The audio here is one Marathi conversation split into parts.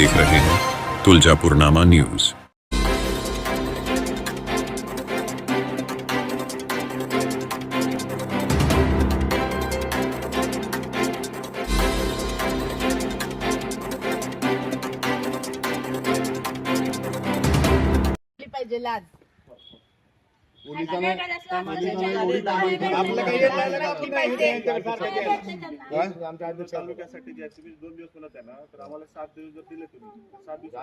देख रहे हैं तुलजापुरनामा न्यूज। केली पाहिजे लाज. आपलं काही येत नाही ना, आपण नाही. इथे यांच्यासारखं केलं. तालुक्यासाठी जे तुम्ही दोन दिवस म्हणत आहे ना तर आम्हाला सात दिवस जर दिले तुम्ही सात दिवस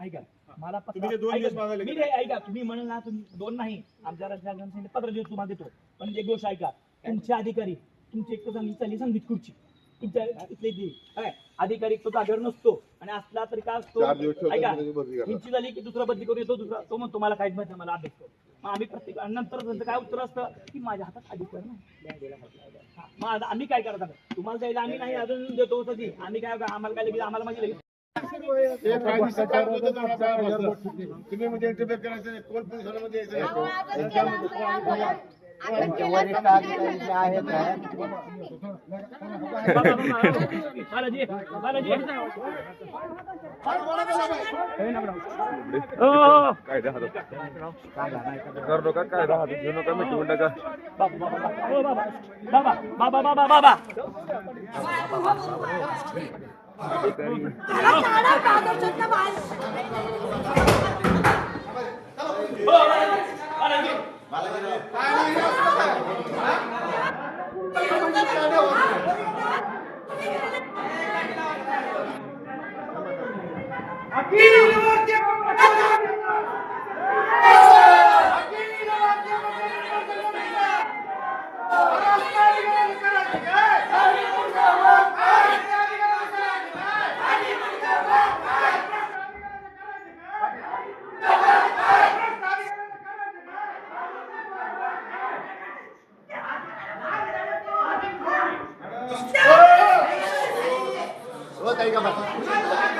ऐका. मला तुम्ही दोन ऐका, दिवस मागायला मी गेले. ते ऐका तुम्ही म्हणाल ना तुम्ही दोन नाही आमच्या राज्यात पंधरा दिवस तुम्हाला देतो. पण एक गोष्ट ऐका तुमचे अधिकारी तुमची एक चांगली चालली संगीत खुर्ची. इथले काय अधिकारी तो जागेवर नसतो आणि असला तरी काय असतो चार दिवस ठेवतो, ऐका त्याची बदली करणार. यांची झाली की दुसरा बदली करून येतो दुसरा तो म्हणतो मला काहीच माहिती नाही, मला अभ्यास करू मग आम्ही प्रत्येक आणि नंतर त्यांचं काय उत्तर असतं की माझ्या हातात अधिकार नाही हा, मग आता आम्ही काय करत आहोत? तुम्हाला द्यायला आम्ही नाही अजून देतो सजी आम्ही काय आम्हाला काय लगेच आम्हाला माझी लगेच ते कायदेशीर कारवाई होतं तर आपल्याला बसतं. तुम्ही म्हणजे इंटरव्ह्यू करायचं नाही कोण पोलिसाला मध्ये यायचं नाही. काय राहत करू नका काय राहत घेऊ नका मिटवून टाका बाबा बाबा. बाबा बाबा बाबा. Aquí no va a Vou daí, Gabriel.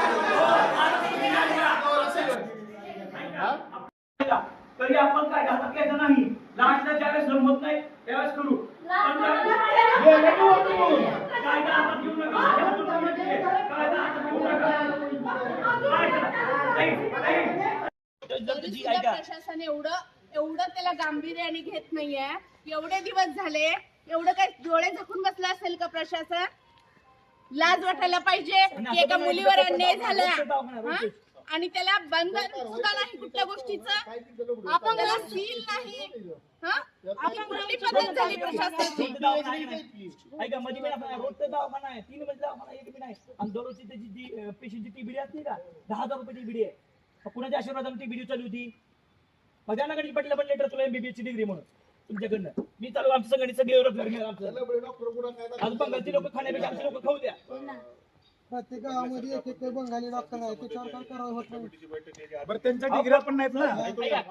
घ्यायचं नाही. लास्टला ज्यावेळेस जमत नाही त्यावेळेस करू. हातात घेऊ नका. हातात घेऊ नका. प्रशासन एवढं एवढं त्याला गांभीर्याने घेत नाहीये. एवढे दिवस झाले. एवढं काय डोळे झाकून बसलं असेल का प्रशासन? लाज वाटायला पाहिजे की एका मुलीवर अन्याय झाला? आणि त्याला बंधन सुद्धा नाही कुठल्या गोष्टीचं? आपण त्याला सील नाही. हा? आपली कुठली पद्धत झाली प्रशासनाची? ऐका मध्ये पण आपण रोजचं दवाखाना आहे. तीन मध्ये दवाखाना एक बी नाही. आणि दररोजची त्याची जी पेशंटची टी बिडी असते का? दहा हजार रुपये टी बिडी आहे. मग कुणाच्या आशीर्वादाने टी बिडी चालू होती? पटलं पण लेटर तुला एमबीबीएस ची डिग्री म्हणून तुमच्याकडनं. मी चालू आमच्या संघटने सगळे रोजगार घेणार आमचं. आज बंगालची लोक खाण्यापेक्षा आमची लोक खाऊ द्या. प्रत्येक गावामध्ये एक एक बंगाली डॉक्टर आहे त्याच्यावर काय कारवाई होत नाही बरं त्यांच्या डिग्र्या पण नाहीत ना?